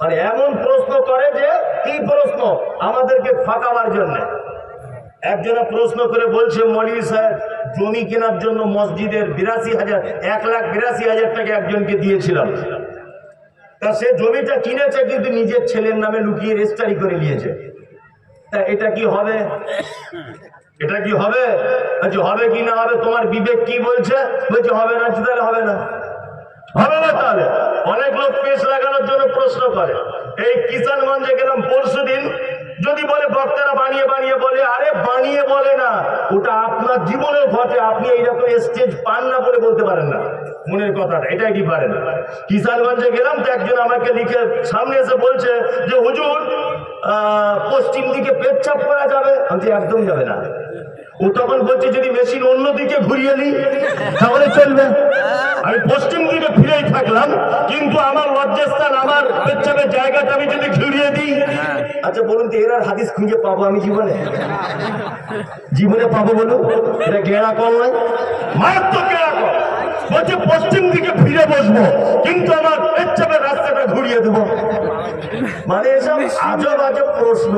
মানে এমন প্রশ্ন করে যে, কি প্রশ্ন? আমাদেরকে ফাঁকাবার জন্য। একজনে প্রশ্ন করে বলছে মৌলী সাহেব, জমি কেনার জন্য মসজিদের বিরাশি হাজার, এক লাখ বিরাশি হাজার টাকা একজনকে দিয়েছিলাম। তা সে জমিটা কিনেছে, কিন্তু নিজের ছেলের নামে লুকিয়ে রেজিস্টারি করে নিয়েছে। তা এটা কি হবে? এটা কি হবে? হবে কি না হবে? তোমার বিবেক কি বলছে? বলছে, হবে না, তাহলে হবে না। হবে। অনেক লোক পেশ লাগানোর জন্য প্রশ্ন করে। এই কিষানগঞ্জে গেলাম পরশু দিন যদি বলে বক্তারা বানিয়ে বানিয়ে বলে, আরে বানিয়ে বলে না, ওটা আপনার জীবনেও ঘটে, আপনি এইরকম স্টেজ পান না বলে বলতে পারেন না। মনের কথাটা, এটাই কি পারেন কিষানগঞ্জে গেলাম, তো একজন আমাকে লিখে, সামনে এসে বলছে যে, হুজুর পশ্চিম দিকে পেচ্ছাপ করা যাবে? আমি একদম যাবে না। ও তখন বলছে, যদি মেশিন অন্যদিকে ঘুরিয়ে নিই, তাহলে চলবে। আমি পশ্চিম দিকে থাকলাম কিন্তু আমার লজ্জাস্থান আমার পেচ্ছাপের জায়গাটা আমি যদি ঘুরিয়ে দিই। আচ্ছা বলুন তো এর আর হাদিস খুঁজে পাবো আমি জীবনে? জীবনে পাবো বলুন? এটা গেড়া কল নয়। মারাত্মক গেড়া কল। বলছে পশ্চিম দিকে ফিরে বসবো কিন্তু আমার পেচ্ছাপের রাস্তাটা ঘুরিয়ে দেবো। মানে এসব আজব আজব প্রশ্ন।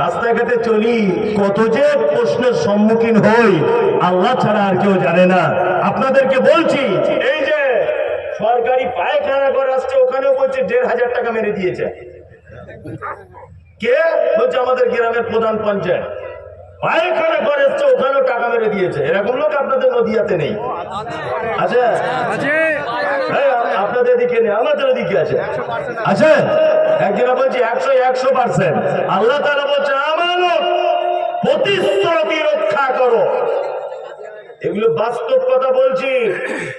রাস্তাঘাটে চলি কত যে প্রশ্নের সম্মুখীন হই আল্লাহ ছাড়া আর কেউ জানে না। আপনাদেরকে বলছি এই যে সরকারি পায়খানা করে আসছে ওখানেও বলছে দেড় হাজার টাকা মেরে দিয়েছে। কে? বলছে আমাদের গ্রামের প্রধান পঞ্চায়েত। পায়খানা করে এসছে ওখানেও টাকা মেরে দিয়েছে। এরকম লোক আপনাদের নদীয়াতে নেই। আচ্ছা আপনাদের দিকে নেই আমাদের দিকে আছে। বলছে একশো একশো পার্সেন্ট। আল্লাহ তারা বলছে আমার লোক করো এগুলো বাস্তব কথা বলছি।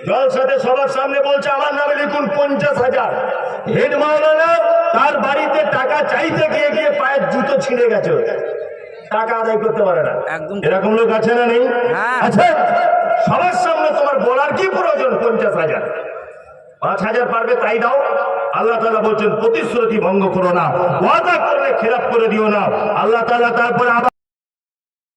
জলসাতে সবার সামনে বলছে আমার নামে লিখুন পঞ্চাশ হাজার। হেড মাওলানা তার বাড়িতে টাকা চাইতে গিয়ে গিয়ে পায়ের জুতো ছিঁড়ে গেছে। টাকা আদায় করতে পারে না। একদম। এরকম লোক আছে না নেই? হ্যাঁ। আছে সবার সামনে তোমার বলার কি প্রয়োজন পঞ্চাশ হাজার? পাঁচ হাজার পারবে তাই দাও। আল্লাহ তালা বলছেন প্রতিশ্রুতি ভঙ্গ করো না। ওয়াদা করলে খেলাপ করে দিও না। আল্লাহ তালা তারপরে আবার